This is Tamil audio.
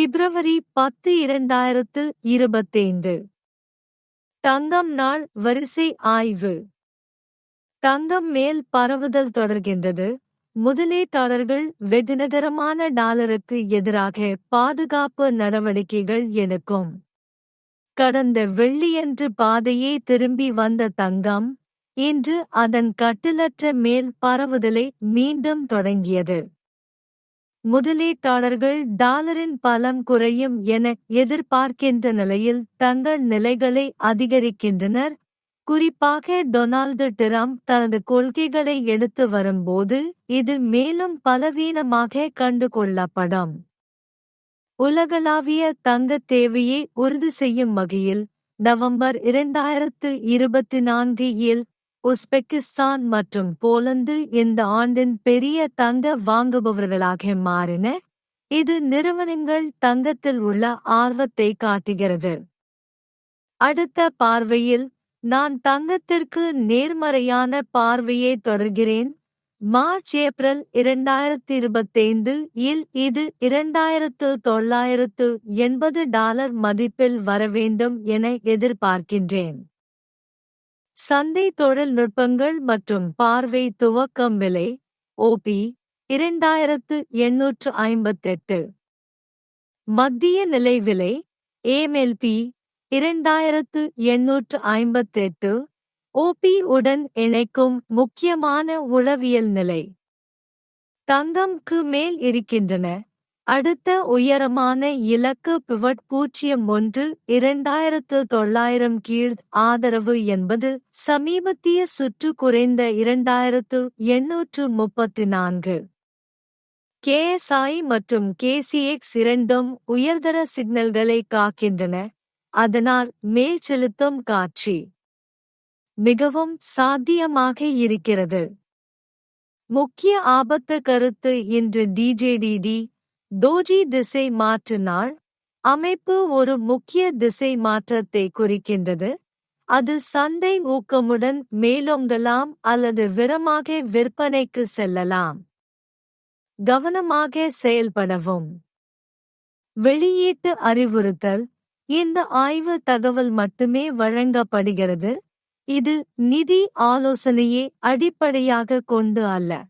பிப்ரவரி பத்து இரண்டாயிரத்து இருபத்தைந்து. தங்கம் நாள் வரிசை ஆய்வு. தந்தம் மேல் பரவுதல் தொடர்கின்றது. முதலீட்டாளர்கள் வெகுநகரமான டாலருக்கு எதிராக பாதுகாப்பு நடவடிக்கைகள் எடுக்கும். கடந்த வெள்ளியன்று பாதையே திரும்பி வந்த தங்கம் இன்று அதன் கட்டிலற்ற மேல் பரவுதலை மீண்டும் தொடங்கியது. முதலீட்டாளர்கள் டாலரின் பலம் குறையும் என எதிர்பார்க்கின்ற நிலையில் தங்கள் நிலைகளை அதிகரிக்கின்றனர். குறிப்பாக டொனால்டு டிரம்ப் தனது கொள்கைகளை எடுத்து வரும்போது இது மேலும் பலவீனமாக கண்டுகொள்ளப்படும். உலகளாவிய தங்கத் தேவையை உறுதி செய்யும் வகையில் நவம்பர் இரண்டாயிரத்து இருபத்தி நான்கு இல் உஸ்பெகிஸ்தான் மற்றும் போலந்து இந்த ஆண்டின் பெரிய தங்க வாங்குபவர்களாக மாறின. இது நிறுவனங்கள் தங்கத்தில் உள்ள ஆர்வத்தை காட்டுகிறது. அடுத்த பார்வையில் நான் தங்கத்திற்கு நேர்மறையான பார்வையை தொடர்கிறேன். மார்ச் ஏப்ரல் இரண்டாயிரத்தி இருபத்தைந்து இல் இது இரண்டாயிரத்து தொள்ளாயிரத்து எண்பது டாலர் மதிப்பில் வரவேண்டும் என எதிர்பார்க்கின்றேன். சந்தை தொழில்நுட்பங்கள் மற்றும் பார்வை துவக்கம் விலை ஓபி இரண்டாயிரத்து எண்ணூற்று ஐம்பத்தெட்டு. மத்திய நிலை விலை ஏமெல்பி இரண்டாயிரத்து எண்ணூற்று ஐம்பத்தெட்டு. ஓபி உடன் இணைக்கும் முக்கியமான உளவியல் நிலை. தங்கம்க்கு மேல் இருக்கின்றன. அடுத்த உயரமான இலக்கு பிவட் பூஜ்ஜியம் ஒன்று இரண்டாயிரத்து தொள்ளாயிரம் கீழ் ஆதரவு என்பது சமீபத்திய சுற்று குறைந்த இரண்டாயிரத்து எண்ணூற்று முப்பத்தி நான்கு கேஎஸ்ஐ மற்றும் கேசிஎக்ஸ் இரண்டும் உயர்தர சிக்னல்களை காக்கின்றன. அதனால் மேல் செலுத்தும் காட்சி மிகவும் சாத்தியமாக இருக்கிறது. முக்கிய ஆபத்து கருத்து இன்று டிஜேடிடி டோஜி திசை மாற்று நாள் அமைப்பு ஒரு முக்கிய திசை மாற்றத்தை குறிக்கின்றது. அது சந்தை ஊக்கமுடன் மேலோங்கலாம் அல்லது விரமாக விற்பனைக்கு செல்லலாம். கவனமாக செயல்படவும். வெளியீட்டு அறிவுறுத்தல். இந்த ஆய்வு தகவல் மட்டுமே வழங்கப்படுகிறது. இது நிதி ஆலோசனையை அடிப்படையாக கொண்டு அல்ல.